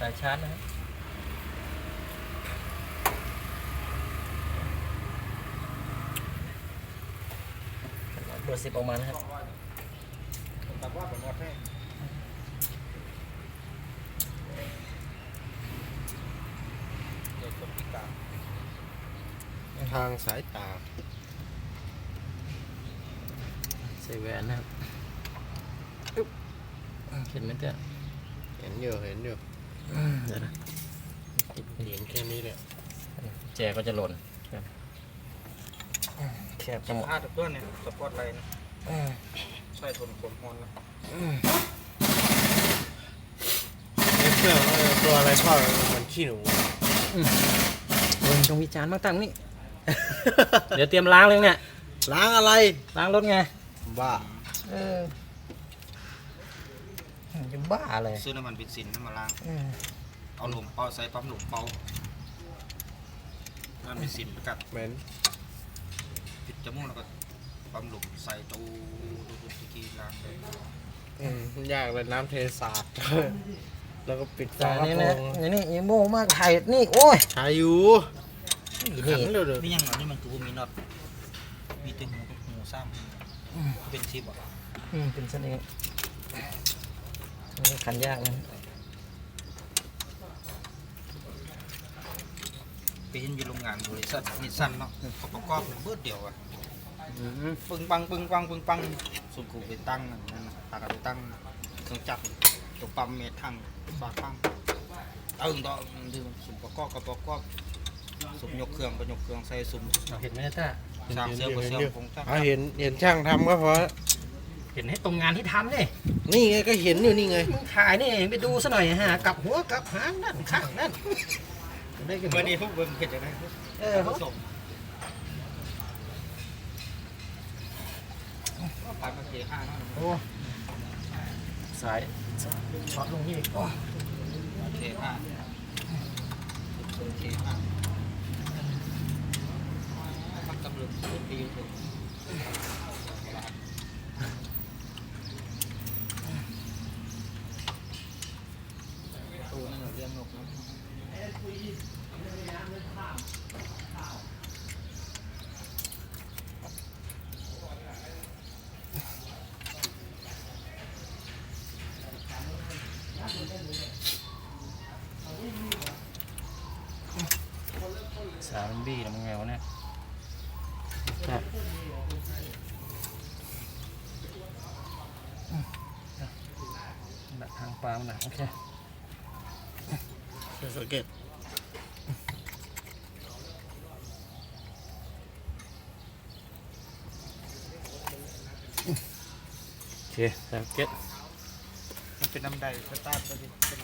สายชาร์จนะครับเบอร์สิบออกมานะครับแต่ว่าผมว่าแท้เด็กคนพิการทางสายตาใส่แหวนนะครับอึ๊บเห็นไหมเต้ยเห็นอยู่เห็นอยู่ เดี๋ยวนะเห็นแค่นี้แหละแจก็จะหล่นแคบจะหมดอาตัวเนี่ยสปอร์ตไลน์นะใช่ทนความร้อนนะในเครื่องเออตัวอะไรพ่อมันขี้หนูโอ้ยต้องวิจารณ์มากตั้งนี่เดี๋ยวเตรียมล้างเลยเนี่ยล้างอะไรล้างรถไงบ้าเออ จะบ้าเลยซื้อน้ำมันเบนซินน้ำมาล้างเออเอาหลุมเป่าใส่ปั๊มหลุมเป่าน้ำมันเบนซินไปกัดเหม็นปิดจมูกแล้วก็ปั๊มหลุมใส่ตู้ตู้ตู้ทีทีล้างเลยอืมยากเลยน้ำเทสาดแล้วก็ปิดแต่ฝาอันกระนี่โปรนะงอันนี่ยังโม่มากไทยนี่โอ้ยหายอยู่นี่ขันเดี๋ยวเดี๋ยวนี่ยังเหรอนี่มันคือมีน็อตมีตึงหูหูซ้ำเป็นชิปอะอืมเป็นเสน่ห์ นี่ขันยากนะไปเห็นอยู่โรงงานบริษัทนิสสันเนาะเขาประกอบเบิดเดียวอะอืมปึ้งปังปึ้งปังปึ้งปังสุกูไปตั้งนั่นนะตากไปตั้งเครื่องจักรตัวปั๊มเมทังบาตั้งตึงต่อดึงสุ่มประกอบกับประกอบสุ่มยกเครื่องก็ยกเครื่องใส่สุ่มเห็นไหมจ้าสร้างเสื้อก็เสื้อผงจักรอะเห็นเห็นช่างทำก็พอ เห็นให้ตรงงานที่ทำนี่นี่ไงก็เห็นอยู่นี่ไงมึงถ่ายนี่ไปดูซะหน่อยฮะกลับหัวกลับหางนั่นข้างนั่นได้กันหมเมื่อดนี้พวกเบิ่งเห็นจะได้เออผสมปานมาเทห้าเนาะโอ้สายช็อตลงนี่อีกโอ้เทห้าเทห้าพักกำลังปีนถึงตู้นั่นเรื่องนกนะ สา มบี้แล้วมึงไงวะเนี่ยดักทางปลามันหนักโอเคสังเกตโอเคสังเก็ตมันเป็นน้ำใดสตาร์ทตัวนี้เป็น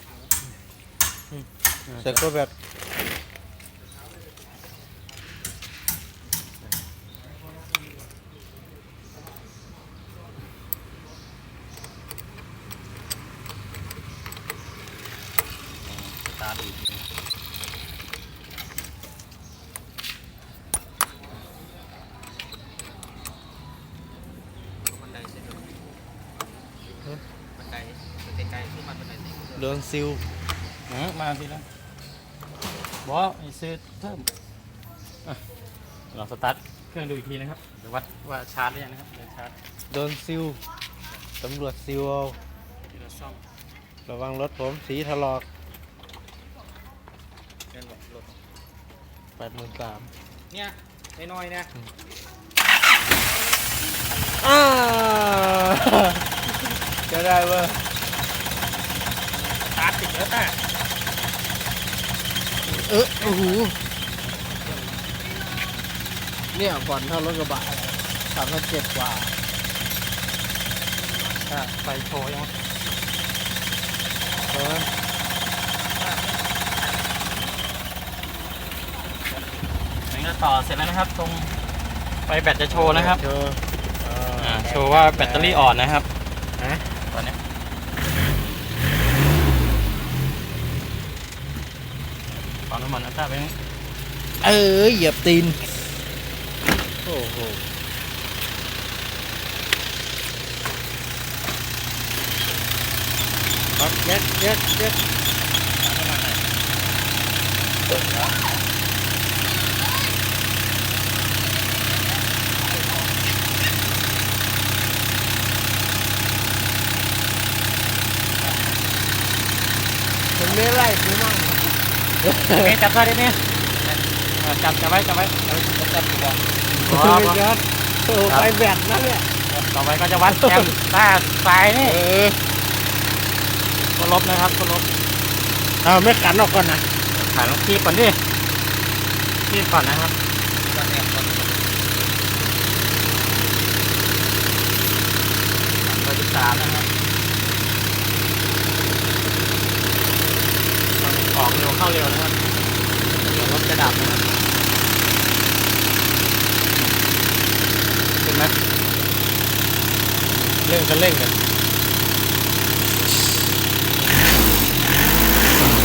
แต่ก็แบบ สตาร์ทอีกบันไดเสร็จแล้วบันไดไกลๆขึ้นมาบันไดเสร็จ โด นซิลอืมมาทีละบอกไอ้ซื้อเพิ่มอะลองสตาร์ทเครื่องดูอีกทีนะครับเดี๋ยววัดว่าชาร์จหรือยังนะครับเดี๋ยวชาร์จโดนซิลตำรวจซิลเอาทีละซ่อมระวังรถผมสีถลอกเดินหลบรถแปดหมื่นสามเนี่ยน้อยๆเนี่ยอ้าจะได้เว้ย สตาร์ทติดแล้วแต่เออโอ้โหเนี่ยก่อนเท่ารถกระบะสามพันเจ็ดกว่าถ้าไฟโชว์ยังใช่ไหมนี่ก็ต่อเสร็จแล้วนะครับ ตรงไฟแบตจะโชว์นะครับ โชว์อ่า โชว์ว่าแบตเตอรี่อ่อนนะครับ ฮะตอนเนี้ย ปั๊มน้ำมันอัลต้าไปนี่เออเหยียบตีน โอ้โหครับยัดยัดยัดน้ำมันมันไม่ไล่กูมั่ง เมย์จับได้ไหมเออจับจับไว้จับไว้จับไว้จับตัวพอพอไม่ยอดโอ้ไปแบตนะเนี่ยต่อไปก็จะวัดแอมต้าซ้ายนี่เออก็ลบนะครับก็ลบเอาไม่ขันออกก่อนนะถ่ายลงคีบก่อนดิคีบก่อนนะครับก็แนบก่อนเบอร์สิบสามนะครับต้ ออกเร็วเข้าเร็วนะครับเดี๋ยวรถจะดับนะครับขึ้นไหมเร่งกันเร่งกัน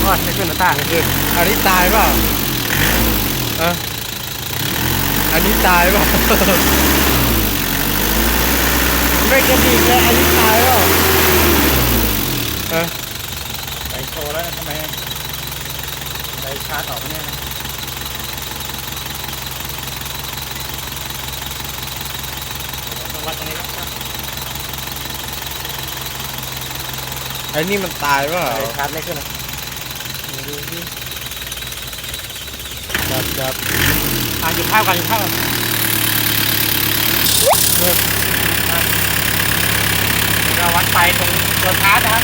ก็จะขึ้นหน้าต่างคืออันนี้ตายเปล่าอะอันนี้ตายเปล่าไม่กระดิกเลยอันนี้ตายเปล่าเออไปโชว์แล้วทำไม ชาร์จออกเนี่ยนะต้องวัดตรงนี้ครับอันนี้มันตายเปล่าไปชาร์จไม่ขึ้นนะดูสิจับจับอะหยุดภาพก่อนหยุดภาพก่อนเราวัดไฟตรงตัวชาร์จนะครับ